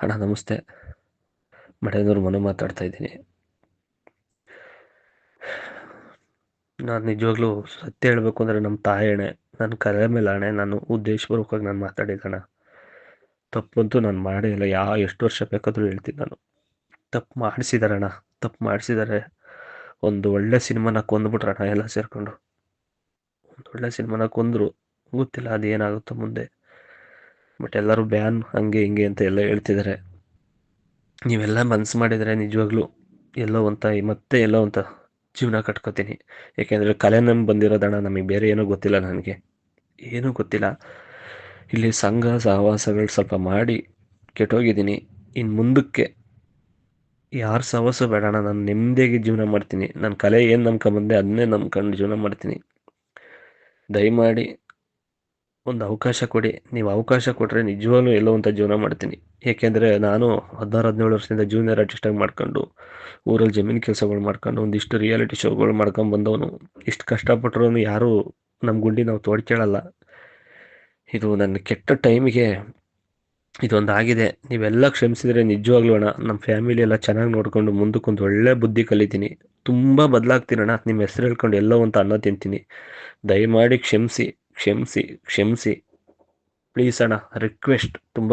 ಅಣ್ಣ ನಮಸ್ತೆ. ಮಠೇಂದ್ರ ಮನು ಮಾತಾಡ್ತಾ ಇದ್ದೀನಿ. ನಾನು ನಿಜವಾಗ್ಲೂ ಸತ್ಯ ಹೇಳಬೇಕು ಅಂದರೆ ನಮ್ಮ ತಾಯಿ ಅಣೆ ನನ್ನ ಕರೆ ಮೇಲೆ ಅಣೆ ನಾನು ಉದ್ದೇಶಪೂರ್ವಕವಾಗಿ ನಾನು ಮಾತಾಡಿದ್ದಣ ತಪ್ಪಂತೂ ನಾನು ಮಾಡೇ ಇಲ್ಲ, ಯಾ, ಎಷ್ಟು ವರ್ಷ ಬೇಕಾದರೂ ಹೇಳ್ತೀನಿ ನಾನು. ತಪ್ಪು ಮಾಡಿಸಿದಾರಣ ತಪ್ಪು ಮಾಡಿಸಿದ್ದಾರೆ ಒಂದು ಒಳ್ಳೆ ಸಿನಿಮಾನ ಕೊಂದ್ಬಿಟ್ರಣ್ಣ ಎಲ್ಲ ಸೇರ್ಕೊಂಡು. ಒಂದು ಒಳ್ಳೆ ಸಿನಿಮಾನ ಕೊಂದರು ಗೊತ್ತಿಲ್ಲ ಅದು ಏನಾಗುತ್ತೋ ಮುಂದೆ. ಬಟ್ ಎಲ್ಲರೂ ಬ್ಯಾನ್ ಹಂಗೆ ಹಿಂಗೆ ಅಂತ ಎಲ್ಲ ಹೇಳ್ತಿದ್ದಾರೆ ನೀವೆಲ್ಲ ಮನ್ಸು ಮಾಡಿದರೆ ನಿಜವಾಗ್ಲೂ ಎಲ್ಲೋ ಅಂತ ಮತ್ತೆ ಎಲ್ಲೋ ಅಂತ ಜೀವನ ಕಟ್ಕೋತೀನಿ. ಏಕೆಂದರೆ ಕಲೆ ನಮ್ಗೆ ಬಂದಿರೋದಣ ನಮಗೆ ಬೇರೆ ಏನೂ ಗೊತ್ತಿಲ್ಲ ನನಗೆ. ಏನೂ ಗೊತ್ತಿಲ್ಲ. ಇಲ್ಲಿ ಸಂಘ, ಸಹವಾಸಗಳು ಸ್ವಲ್ಪ ಮಾಡಿ ಕೆಟ್ಟೋಗಿದ್ದೀನಿ. ಇನ್ನು ಮುಂದಕ್ಕೆ ಯಾರು ಸಹವಾಸ ಬೇಡಣ್ಣ, ನಾನು ನೆಮ್ಮದಿಯಾಗಿ ಜೀವನ ಮಾಡ್ತೀನಿ. ನನ್ನ ಕಲೆ ಏನು ನಂಬ್ಕೊಂಬಂದೆ ಅದನ್ನೇ ನಂಬ್ಕೊಂಡು ಜೀವನ ಮಾಡ್ತೀನಿ. ದಯಮಾಡಿ ಒಂದು ಅವಕಾಶ ಕೊಡಿ. ನೀವು ಅವಕಾಶ ಕೊಟ್ಟರೆ ನಿಜವಾಗ್ಲೂ ಎಲ್ಲೋ ಅಂತ ಜೀವನ ಮಾಡ್ತೀನಿ. ಏಕೆಂದರೆ ನಾನು ಹದಿನಾರು, ಹದಿನೇಳು ವರ್ಷದಿಂದ ಜೂನಿಯರ್ ಆರ್ಟಿಸ್ಟಾಗಿ ಮಾಡ್ಕೊಂಡು, ಊರಲ್ಲಿ ಜಮೀನು ಕೆಲಸಗಳು ಮಾಡ್ಕೊಂಡು, ಒಂದಿಷ್ಟು ರಿಯಾಲಿಟಿ ಶೋಗಳು ಮಾಡ್ಕೊಂಡು ಬಂದವನು. ಇಷ್ಟು ಕಷ್ಟಪಟ್ಟರೂ ಯಾರೂ ನಮ್ಮ ಗುಂಡಿ ನಾವು ತೋಡ್ಕೇಳಲ್ಲ ಇದು ನನ್ನ ಕೆಟ್ಟ ಟೈಮಿಗೆ ಇದೊಂದು ಆಗಿದೆ. ನೀವೆಲ್ಲ ಕ್ಷಮಿಸಿದರೆ ನಿಜವಾಗ್ಲೂ ಅಣ್ಣ ನಮ್ಮ ಫ್ಯಾಮಿಲಿ ಎಲ್ಲ ಚೆನ್ನಾಗಿ ನೋಡಿಕೊಂಡು ಮುಂದಕ್ಕೊಂದು ಒಳ್ಳೆ ಬುದ್ಧಿ ಕಲಿತೀನಿ. ತುಂಬ ಬದಲಾಗ್ತೀರಣ್ಣ ನಿಮ್ಮ ಹೆಸರು ಹೇಳ್ಕೊಂಡು ಎಲ್ಲೋ ಅಂತ ಅನ್ನ ತಿಂತೀನಿ. ದಯಮಾಡಿ ಕ್ಷಮಿಸಿ. ಕ್ಷಮಿಸಿ ಕ್ಷಮಿಸಿ. ಪ್ಲೀಸ್ ಅಣ್ಣ ರಿಕ್ವೆಸ್ಟ್ ತುಂಬ